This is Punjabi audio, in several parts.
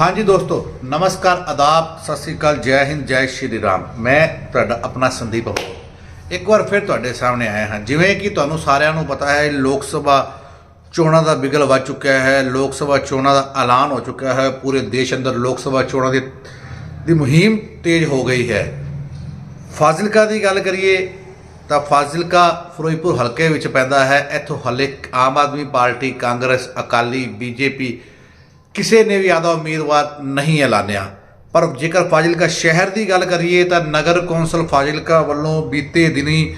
ਹਾਂਜੀ ਦੋਸਤੋ, ਨਮਸਕਾਰ ਆਦਾਬ ਸਤਿ ਸ੍ਰੀ ਅਕਾਲ, ਜੈ ਹਿੰਦ, ਜੈ ਸ਼੍ਰੀ ਰਾਮ। ਮੈਂ ਤੁਹਾਡਾ ਆਪਣਾ ਸੰਦੀਪ ਅਬੋਹਰ। ਇੱਕ ਵਾਰ ਫਿਰ ਤੁਹਾਡੇ ਸਾਹਮਣੇ ਆਇਆ ਹਾਂ। ਜਿਵੇਂ ਕਿ ਤੁਹਾਨੂੰ ਸਾਰਿਆਂ ਨੂੰ ਪਤਾ ਹੈ, ਲੋਕ ਸਭਾ ਚੋਣਾਂ ਦਾ ਬਿਗਲ ਵੱਜ ਚੁੱਕਿਆ ਹੈ, ਲੋਕ ਸਭਾ ਚੋਣਾਂ ਦਾ ਐਲਾਨ ਹੋ ਚੁੱਕਿਆ ਹੈ, ਪੂਰੇ ਦੇਸ਼ ਅੰਦਰ ਲੋਕ ਸਭਾ ਚੋਣਾਂ ਦੀ ਦੀ ਮੁਹਿੰਮ ਤੇਜ਼ ਹੋ ਗਈ ਹੈ। ਫਾਜ਼ਿਲਕਾ ਦੀ ਗੱਲ ਕਰੀਏ, ਤਾਂ ਫਾਜ਼ਿਲਕਾ ਫਿਰੋਜ਼ਪੁਰ ਹਲਕੇ ਵਿੱਚ ਪੈਂਦਾ ਹੈ। ਇੱਥੋਂ ਹਲੇ ਆਮ ਆਦਮੀ ਪਾਰਟੀ, ਕਾਂਗਰਸ, ਅਕਾਲੀ, ਬੀਜੇਪੀ ਕਿਸੇ ਨੇ ਵੀ ਆਦਾ ਉਮੀਦਵਾਰ ਨਹੀਂ ਐਲਾਨਿਆ। ਪਰ ਜੇਕਰ ਫਾਜ਼ਿਲਕਾ ਸ਼ਹਿਰ ਦੀ ਗੱਲ ਕਰੀਏ ਤਾਂ ਨਗਰ ਕੌਂਸਲ ਫਾਜ਼ਿਲਕਾ ਵੱਲੋਂ ਬੀਤੇ ਦਿਨੀ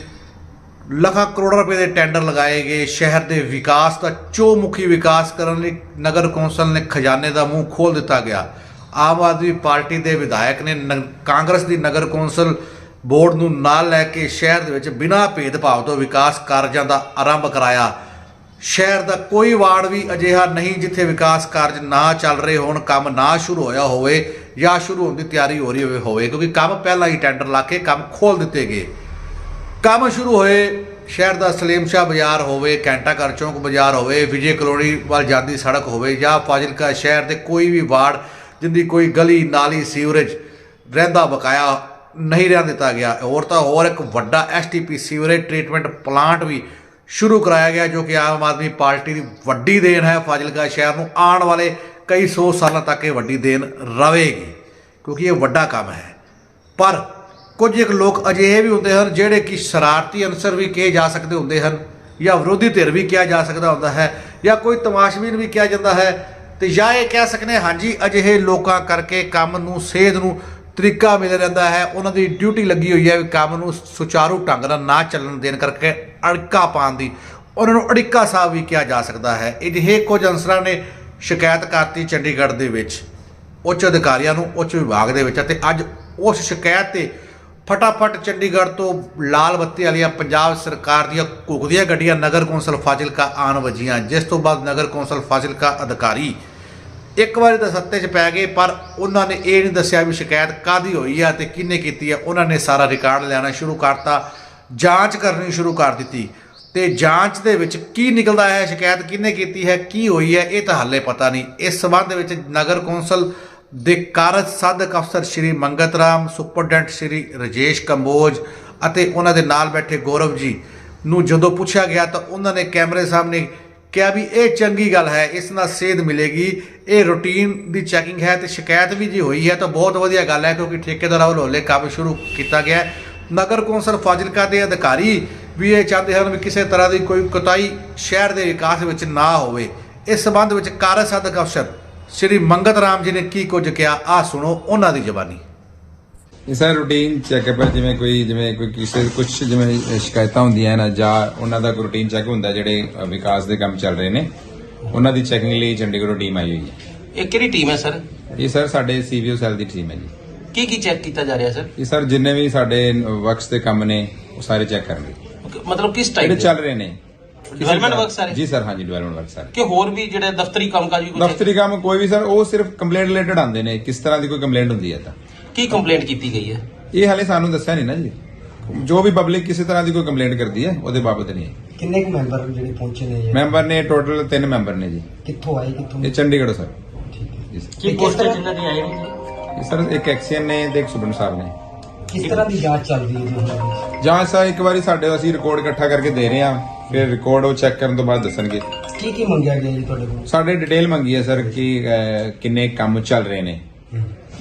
ਲੱਖਾਂ ਕਰੋੜਾਂ ਰੁਪਏ ਦੇ ਟੈਂਡਰ ਲਗਾਏ ਗਏ। ਸ਼ਹਿਰ ਦੇ ਵਿਕਾਸ ਦਾ ਚੌਮੁਖੀ ਵਿਕਾਸ ਕਰਨ ਲਈ ਨਗਰ ਕੌਂਸਲ ਨੇ ਖਜ਼ਾਨੇ ਦਾ ਮੂੰਹ ਖੋਲ ਦਿੱਤਾ ਗਿਆ। ਆਮ ਆਦਮੀ ਪਾਰਟੀ ਦੇ ਵਿਧਾਇਕ ਨੇ ਨ- ਕਾਂਗਰਸ ਦੀ ਨਗਰ ਕੌਂਸਲ ਬੋਰਡ ਨੂੰ ਨਾਲ ਲੈ ਕੇ ਸ਼ਹਿਰ ਦੇ ਵਿੱਚ ਬਿਨਾਂ ਭੇਦਭਾਵ ਤੋਂ ਵਿਕਾਸ ਕਾਰਜਾਂ ਦਾ ਆਰੰਭ ਕਰਾਇਆ। ਸ਼ਹਿਰ ਦਾ ਕੋਈ ਵਾਰਡ ਵੀ ਅਜਿਹਾ ਨਹੀਂ ਜਿੱਥੇ ਵਿਕਾਸ ਕਾਰਜ ਨਾ ਚੱਲ ਰਹੇ ਹੋਣ, ਕੰਮ ਨਾ ਸ਼ੁਰੂ ਹੋਇਆ ਹੋਵੇ ਜਾਂ ਸ਼ੁਰੂ ਹੋਣ ਦੀ ਤਿਆਰੀ ਹੋ ਰਹੀ ਹੋਵੇ ਹੋਵੇ। ਕਿਉਂਕਿ ਕੰਮ ਪਹਿਲਾਂ ਹੀ ਟੈਂਡਰ ਲਾ ਕੇ ਕੰਮ ਖੋਲ ਦਿੱਤੇ ਗਏ। ਕੰਮ ਸ਼ੁਰੂ ਹੋਏ, ਸ਼ਹਿਰ ਦਾ ਸਲੀਮ ਸ਼ਾਹ ਬਾਜ਼ਾਰ ਹੋਵੇ ਕੈਂਟਾ ਘਰ ਚੌਂਕ ਬਾਜ਼ਾਰ ਹੋਵੇ, ਵਿਜੇ ਕਲੋਨੀ ਵੱਲ ਜਾਂਦੀ ਸੜਕ ਹੋਵੇ ਜਾਂ ਫਾਜ਼ਿਲਕਾ ਸ਼ਹਿਰ ਦੇ ਕੋਈ ਵੀ ਵਾਰਡ ਜਿੰਦੀ ਕੋਈ ਗਲੀ, ਨਾਲੀ, ਸੀਵਰੇਜ ਰਹਿੰਦਾ, ਬਕਾਇਆ ਨਹੀਂ ਰਹਿਣ ਦਿੱਤਾ ਗਿਆ। ਹੋਰ ਤਾਂ ਹੋਰ ਇੱਕ ਵੱਡਾ ਐਸਟੀਪੀ ਸੀਵਰੇਜ ਟ੍ਰੀਟਮੈਂਟ ਪਲਾਂਟ ਵੀ ਸ਼ੁਰੂ ਕਰਾਇਆ ਗਿਆ ਜੋ ਕਿ ਆਮ ਆਦਮੀ ਪਾਰਟੀ ਦੀ ਵੱਡੀ ਦੇਣ ਹੈ। ਫਾਜ਼ਿਲਕਾ ਸ਼ਹਿਰ ਨੂੰ ਆਉਣ ਵਾਲੇ ਕਈ ਸੌ ਸਾਲਾਂ ਤੱਕ ਇਹ ਵੱਡੀ ਦੇਣ ਰਹੇਗੀ ਕਿਉਂਕਿ ਇਹ ਵੱਡਾ ਕੰਮ ਹੈ। ਪਰ ਕੁਝ ਇੱਕ ਲੋਕ ਅਜਿਹੇ ਵੀ ਹੁੰਦੇ ਹਨ ਜਿਹੜੇ ਕਿ ਸ਼ਰਾਰਤੀ ਅਨਸਰ ਵੀ ਕਹੇ ਜਾ ਸਕਦੇ ਹੁੰਦੇ ਹਨ ਜਾਂ ਵਿਰੋਧੀ ਧਿਰ ਵੀ ਕਿਹਾ ਜਾ ਸਕਦਾ ਹੁੰਦਾ ਹੈ ਜਾਂ ਕੋਈ ਤਮਾਸ਼ਬੀਨ ਵੀ ਕਿਹਾ ਜਾਂਦਾ ਹੈ। ਤੇ ਜਾਂ ਇਹ ਕਹਿ ਸਕਨੇ ਹਾਂਜੀ, ਅਜਿਹੇ ਲੋਕਾਂ ਕਰਕੇ ਕੰਮ ਨੂੰ, ਸੇਧ ਨੂੰ ਤਰੀਕਾ ਮਿਲ ਰਹਿੰਦਾ ਹੈ, ਉਹਨਾਂ ਦੀ ਡਿਊਟੀ ਲੱਗੀ ਹੋਈ ਹੈ ਕੰਮ ਨੂੰ ਸੁਚਾਰੂ ਢੰਗ ਨਾਲ ਨਾ ਚੱਲਣ ਦੇਣ ਕਰਕੇ ਅੜਕਾ ਪਾਉਣ ਦੀ। ਉਹਨਾਂ ਨੂੰ ਅੜਿੱਕਾ ਸਾਹਿਬ ਵੀ ਕਿਹਾ ਜਾ ਸਕਦਾ ਹੈ। ਅਜਿਹੇ ਕੁਝ ਅਨਸਰਾਂ ਨੇ ਸ਼ਿਕਾਇਤ ਕਰਤੀ ਚੰਡੀਗੜ੍ਹ ਦੇ ਵਿੱਚ, ਉੱਚ ਅਧਿਕਾਰੀਆਂ ਨੂੰ ਉੱਚ ਵਿਭਾਗ ਦੇ ਵਿੱਚ ਅਤੇ ਅੱਜ ਉਸ ਸ਼ਿਕਾਇਤ ਤੇ ਫਟਾਫਟ ਚੰਡੀਗੜ੍ਹ ਤੋਂ ਲਾਲ ਬੱਤੀ ਵਾਲੀਆਂ ਪੰਜਾਬ ਸਰਕਾਰ ਦੀਆਂ ਘੁਗਦੀਆਂ ਗੱਡੀਆਂ ਨਗਰ ਕੌਂਸਲ ਫਾਜ਼ਿਲਕਾ ਆਉਣ ਵਜੀਆਂ, ਜਿਸ ਤੋਂ ਬਾਅਦ ਨਗਰ ਕੌਂਸਲ ਫਾਜ਼ਿਲਕਾ ਅਧਿਕਾਰੀ ਇੱਕ ਵਾਰੀ ਤਾਂ ਸੱਤੇ 'ਚ ਪੈ ਗਏ, ਪਰ ਉਹਨਾਂ ਨੇ ਇਹ ਨਹੀਂ ਦੱਸਿਆ ਵੀ ਸ਼ਿਕਾਇਤ ਕਾਦੀ ਹੋਈ ਆ ਤੇ ਕਿਹਨੇ ਕੀਤੀ ਆ। ਉਹਨਾਂ ਨੇ ਸਾਰਾ ਰਿਕਾਰਡ ਲੈਣਾ ਸ਼ੁਰੂ ਕਰਤਾ, ਜਾਂਚ ਕਰਨੀ ਸ਼ੁਰੂ ਕਰ ਦਿੱਤੀ। ਤੇ ਜਾਂਚ ਦੇ ਵਿੱਚ ਕੀ ਨਿਕਲਦਾ ਹੈ, ਸ਼ਿਕਾਇਤ ਕਿਹਨੇ ਕੀਤੀ ਹੈ, ਕੀ ਹੋਈ ਹੈ, ਇਹ ਤਾਂ ਹਾਲੇ ਪਤਾ ਨਹੀਂ। ਇਸ ਸਬੰਧ ਦੇ ਵਿੱਚ ਨਗਰ ਕੌਂਸਲ ਦੇ ਕਾਰਜ ਸਾਧਕ ਅਫਸਰ ਸ਼੍ਰੀ ਮੰਗਤ ਰਾਮ, ਸੁਪਰਡੈਂਟ ਸ਼੍ਰੀ ਰਜੇਸ਼ ਕੰਬੋਜ ਅਤੇ ਉਹਨਾਂ ਦੇ ਨਾਲ ਬੈਠੇ ਗੌਰਵ ਜੀ ਨੂੰ ਜਦੋਂ ਪੁੱਛਿਆ ਗਿਆ ਤਾਂ ਉਹਨਾਂ ਨੇ ਕੈਮਰੇ ਸਾਹਮਣੇ ਕਿਹਾ ਵੀ ਇਹ ਚੰਗੀ ਗੱਲ ਹੈ, ਇਸ ਨਾਲ ਸੇਧ ਮਿਲੇਗੀ। ਇਹ ਰੂਟੀਨ ਦੀ ਚੈਕਿੰਗ ਹੈ ਤੇ ਸ਼ਿਕਾਇਤ ਵੀ ਜੇ ਹੋਈ ਹੈ ਤਾਂ ਬਹੁਤ ਵਧੀਆ ਗੱਲ ਹੈ ਕਿਉਂਕਿ ਠੇਕੇਦਾਰਾਂ ਵੱਲੋਂ ਹੌਲੇ ਕੰਮ ਸ਼ੁਰੂ ਕੀਤਾ ਗਿਆ ਨਗਰ ਕੌਂਸਲ ਫਾਜ਼ਿਲਕਾ ਦੇ ਅਧਿਕਾਰੀ ਵੀ ਇਹ ਚਾਹੁੰਦੇ ਹਨ ਵੀ ਕਿਸੇ ਤਰ੍ਹਾਂ ਦੀ ਕੋਈ ਕੁਤਾਈ ਸ਼ਹਿਰ ਦੇ ਵਿਕਾਸ ਵਿੱਚ ਨਾ ਹੋਵੇ। ਇਸ ਸਬੰਧ ਵਿੱਚ ਕਾਰਜ ਸਾਧਕ ਅਫਸਰ ਸ਼੍ਰੀ ਮੰਗਤ ਰਾਮ ਜੀ ਨੇ ਕੀ ਕੁਝ ਕਿਹਾ ਆ ਸੁਣੋ ਉਹਨਾਂ ਦੀ ਜ਼ਬਾਨੀ ਇਹ ਸਰ ਰੂਟੀਨ ਚੈੱਕਅਪ ਹੈ ਜਿਵੇਂ ਕੋਈ ਜਿਵੇਂ ਕੋਈ ਕਿਸੇ ਕੁਝ ਜਿਵੇਂ ਸ਼ਿਕਾਇਤਾਂ ਹੁੰਦੀਆਂ ਨੇ ਜਾਂ ਉਹਨਾਂ ਦਾ ਕੋਈ ਰੂਟੀਨ ਚੈੱਕ ਹੁੰਦਾ ਜਿਹੜੇ ਵਿਕਾਸ ਦੇ ਕੰਮ ਚੱਲ ਰਹੇ ਨੇ ਉਹਨਾਂ ਦੀ ਚੈਕਿੰਗ ਲਈ ਚੰਡੀਗੜ੍ਹੋਂ ਟੀਮ ਆਈ ਹੋਈ ਹੈ। ਇਹ ਕਿਹੜੀ ਟੀਮ ਹੈ ਸਰ? ਇਹ ਸਰ ਸਾਡੇ ਸੀਵੀਓ ਸੈੱਲ ਦੀ ਟੀਮ ਹੈ ਜੀ। ਕੀ ਕੀ ਚੈੱਕ ਕੀਤਾ ਜਾ ਰਿਹਾ ਸਰ? ਇਹ ਸਰ ਜਿੰਨੇ ਵੀ ਸਾਡੇ ਵਰਕਸ ਦੇ ਕੰਮ ਨੇ ਉਹ ਸਾਰੇ ਚੈੱਕ ਕਰਨਗੇ ਮਤਲਬ ਕਿਸ ਟਾਈਪ ਜਿਹੜੇ ਚੱਲ ਰਹੇ ਨੇ। Development work ਸਾਰੇ? ਜੀ ਸਰ ਹਾਂਜੀ ਡਿਵੈਲਪਮੈਂਟ ਵਰਕ ਸਾਰੇ। ਕਿ ਹੋਰ ਵੀ ਜਿਹੜੇ ਦਫ਼ਤਰੀ ਕੰਮਕਾਜ ਵੀ ਕੁਝ ਦਫ਼ਤਰੀ ਕੰਮ ਕੋਈ ਵੀ ਸਰ ਉਹ ਸਿਰਫ ਕੰਪਲੇਂਟ ਰਿਲੇਟਡ ਆਉਂਦੇ ਨੇ ਕਿਸ ਤਰ੍ਹਾਂ ਦੀ ਕੋਈ ਕੰਪਲੇਂਟ ਹੁੰਦੀ ਹੈ ਤਾਂ। ਕੀ ਕੰਪਲੇਂਟ ਕੀਤੀ ਗਈ ਹੈ? ਇਹ ਹਾਲੇ ਸਾਨੂੰ ਦੱਸਿਆ ਨਹੀਂ ਨਾ ਜੀ। ਜੋ ਵੀ ਪਬਲਿਕ ਕਿਸੇ ਤਰ੍ਹਾਂ ਦੀ ਕੋਈ ਕੰਪਲੇਂਟ ਕਰਦੀ ਹੈ ਉਹਦੇ ਬਾਬਤ ਨਹੀਂ। ਹੈ ਕਿੰਨੇ ਕੁ ਮੈਂਬਰ ਜਿਹੜੇ ਪਹੁੰਚੇ ਨੇ ਜੀ? ਮੈਂਬਰ ਨੇ ਟੋਟਲ 3 ਮੈਂਬਰ ਨੇ ਜੀ। ਕਿੱਥੋਂ ਆਏ ਕਿੱਥੋਂ? ਇਹ ਚੰਡੀਗੜ੍ਹ ਸਰ। ਠੀਕ ਹੈ। ਜੀ ਸਰ। ਕੀ ਪੋਸਟਰ ਜਿਨ੍ਹਾਂ ਦੀ ਆਈ ਨਹੀਂ ਇਹ ਸਰ ਇੱਕ ਐਕਸੀਅਨ ਨੇ ਤੇ ਇੱਕ ਸੁਬਨ ਸਾਹਿਬ ਨੇ। ਕਿਸ ਤਰ੍ਹਾਂ ਦੀ ਜਾਂਚ ਚੱਲਦੀ ਹੈ ਜੀ ਉਹਨਾਂ ਦੀ? ਜਾਂ ਸਰ ਇੱਕ ਵਾਰੀ ਸਾਡੇ ਅਸੀਂ ਰਿਕਾਰਡ ਇਕੱਠਾ ਕਰਕੇ ਦੇ ਰਹੇ ਹਾਂ ਫਿਰ ਰਿਕਾਰਡ ਉਹ ਚੈੱਕ ਕਰਨ ਤੋਂ ਬਾਅਦ ਦੱਸਣਗੇ। ਕੀ ਕੀ ਮੰਗਿਆ ਗਿਆ ਜੀ ਤੁਹਾਡੇ ਕੋਲ? ਸਾਡੇ ਡਿਟੇਲ ਮੰਗੀ ਹੈ ਸਰ ਕਿ ਅਹ, ਕਿੰਨੇ ਕੰਮ ਚੱਲ ਰਹੇ ਨੇ।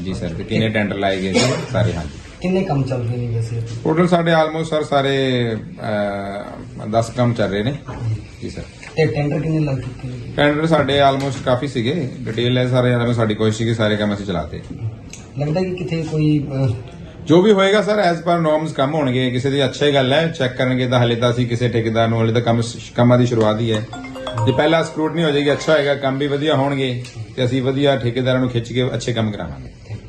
ਜੀ ਸਰ ਤੇ ਕਿੰਨੇ ਟੈਂਡਰ ਲਾਏ ਗਏ ਸੀ? ਸਾਰੇ ਹਾਂਜੀ। ਕਿੰਨੇ ਕੰਮ ਚੱਲ ਰਹੇ ਨੇ ਵੈਸੇ? ਟੋਟਲ ਸਾਡੇ ਆਲਮੋਸਟ ਸਰ ਸਾਰੇ 10 ਕੰਮ ਚੱਲ ਰਹੇ ਨੇ। ਜੀ ਸਰ। ਤੇ ਟੈਂਡਰ ਕਿੰਨੇ ਲੱਗ ਚੁੱਕੇ ਨੇ? ਟੈਂਡਰ ਸਾਡੇ ਆਲਮੋਸਟ ਕਾਫੀ ਸੀਗੇ। ਡਿਟੇਲ ਹੈ ਸਾਰੇ ਇਹਨਾਂ ਸਾਡੀ ਕੋਸ਼ਿਸ਼ ਸੀ ਕਿ ਸਾਰੇ ਕੰਮ ਅਸੀਂ ਚਲਾਤੇ। ਲੱਗਦਾ ਕਿ ਕਿਤੇ ਕੋਈ ਅਹ, ਜੋ ਵੀ ਹੋਏਗਾ ਸਰ ਐਜ਼ ਪਰ ਨੋਰਮਸ ਕੰਮ ਹੋਣਗੇ। ਕਿਸੇ ਦੀ ਅੱਛਾ ਗੱਲ ਹੈ ਚੈੱਕ ਕਰਨਗੇ ਤਾਂ ਹਲੇ ਤਾਂ ਅਸੀਂ ਕਿਸੇ ਠੇਕੇਦਾਰ ਨੂੰ ਹਲੇ ਤਾਂ ਕੰਮ ਕੰਮਾਂ ਦੀ ਸ਼ੁਰੂਆਤ ਹੀ ਹੈ। ਜੇ ਪਹਿਲਾ ਸਕਰੂਟਨੀ ਹੋ ਜਾਏਗੀ ਅੱਛਾ ਹੋਏਗਾ ਕੰਮ ਵੀ ਵਧੀਆ ਹੋਣਗੇ। ਤੇ ਅਸੀਂ ਵਧੀਆ ਠੇਕੇਦਾਰਾਂ ਨੂੰ ਖਿੱਚ ਕੇ ਅੱਛੇ ਕੰਮ ਕਰਾਵਾਂਗੇ।